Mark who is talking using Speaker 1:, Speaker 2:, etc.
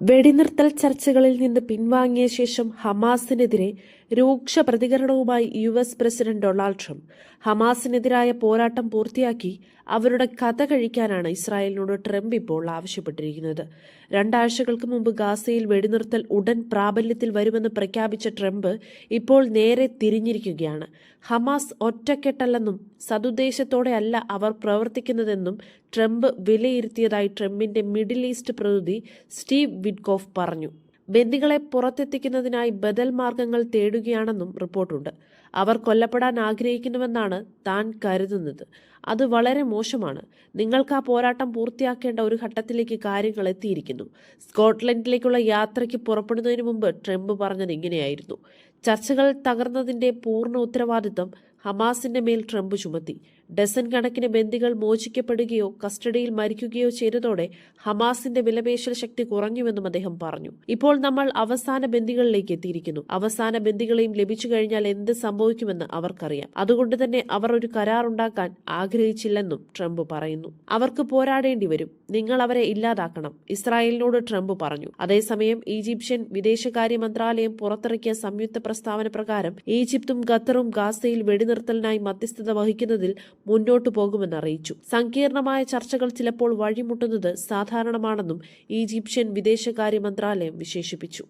Speaker 1: വെടിനിർത്തൽ ചർച്ചകളിൽ നിന്ന് പിൻവാങ്ങിയ ശേഷം ഹമാസിനെതിരെ രൂക്ഷ പ്രതികരണവുമായി U S president Donald Trump. ഹമാസിനെതിരായ പോരാട്ടം പൂർത്തിയാക്കി അവരുടെ കഥ കഴിക്കാനാണ് ഇസ്രായേലിനോട് ട്രംപ് ഇപ്പോൾ ആവശ്യപ്പെട്ടിരിക്കുന്നത്. രണ്ടാഴ്ചകൾക്ക് മുമ്പ് ഗാസയിൽ വെടിനിർത്തൽ ഉടൻ പ്രാബല്യത്തിൽ വരുമെന്ന് പ്രഖ്യാപിച്ച ട്രംപ് ഇപ്പോൾ നേരെ തിരിഞ്ഞിരിക്കുകയാണ്. ഹമാസ് ഒറ്റക്കെട്ടല്ലെന്നും സതുദ്ദേശത്തോടെ അല്ല അവർ പ്രവർത്തിക്കുന്നതെന്നും ട്രംപ് വിലയിരുത്തിയതായി ട്രംപിന്റെ മിഡിൽ ഈസ്റ്റ് പ്രതിനിധി സ്റ്റീവ് വിഡ്കോഫ് പറഞ്ഞു. ബന്ദികളെ പുറത്തെത്തിക്കുന്നതിനായി ബദൽ മാർഗങ്ങൾ തേടുകയാണെന്നും റിപ്പോർട്ടുണ്ട്. അവർ കൊല്ലപ്പെടാൻ ആഗ്രഹിക്കുന്നുവെന്നാണ് താൻ കരുതുന്നത്. അത് വളരെ മോശമാണ്. നിങ്ങൾക്ക് ആ പോരാട്ടം പൂർത്തിയാക്കേണ്ട ഒരു ഘട്ടത്തിലേക്ക് കാര്യങ്ങൾ എത്തിയിരിക്കുന്നു. സ്കോട്ട്ലൻഡിലേക്കുള്ള യാത്രയ്ക്ക് പുറപ്പെടുന്നതിന് മുമ്പ് ട്രംപ് പറഞ്ഞത് ഇങ്ങനെയായിരുന്നു. ചർച്ചകൾ തകർന്നതിന്റെ പൂർണ ഉത്തരവാദിത്തം ഹമാസിന്റെ മേൽ ട്രംപ് ചുമത്തി. ഡസൻ കണക്കിന് ബന്ദികൾ മോചിക്കപ്പെടുകയോ കസ്റ്റഡിയിൽ മരിക്കുകയോ ചെയ്തതോടെ ഹമാസിന്റെ വിലപേശൽ ശക്തി കുറഞ്ഞുവെന്നും അദ്ദേഹം പറഞ്ഞു. ഇപ്പോൾ നമ്മൾ അവസാന ബന്ദികളിലേക്ക് എത്തിയിരിക്കുന്നു. അവസാന ബന്ദികളെയും ലഭിച്ചു കഴിഞ്ഞാൽ എന്ത് സംഭവിക്കുമെന്ന് അവർക്കറിയാം. അതുകൊണ്ട് തന്നെ അവർ ഒരു കരാർ ഉണ്ടാക്കാൻ ആഗ്രഹിച്ചില്ലെന്നും ട്രംപ് പറയുന്നു. അവർക്ക് പോരാടേണ്ടി വരും. നിങ്ങൾ അവരെ ഇല്ലാതാക്കണം. ഇസ്രായേലിനോട് ട്രംപ് പറഞ്ഞു. അതേസമയം ഈജിപ്ഷ്യൻ വിദേശകാര്യ മന്ത്രാലയം പുറത്തിറക്കിയ സംയുക്ത പ്രസ്താവന പ്രകാരം ഈജിപ്തും ഖത്തറും ഗാസയിൽ വെടിനിർത്തലിനായി മധ്യസ്ഥത വഹിക്കുന്നതിൽ മുന്നോട്ടു പോകുമെന്ന് അറിയിച്ചു. സങ്കീർണമായ ചർച്ചകൾ ചിലപ്പോൾ വഴിമുട്ടുന്നത് സാധാരണമാണെന്നും ഈജിപ്ഷ്യൻ വിദേശകാര്യ മന്ത്രാലയം വിശേഷിപ്പിച്ചു.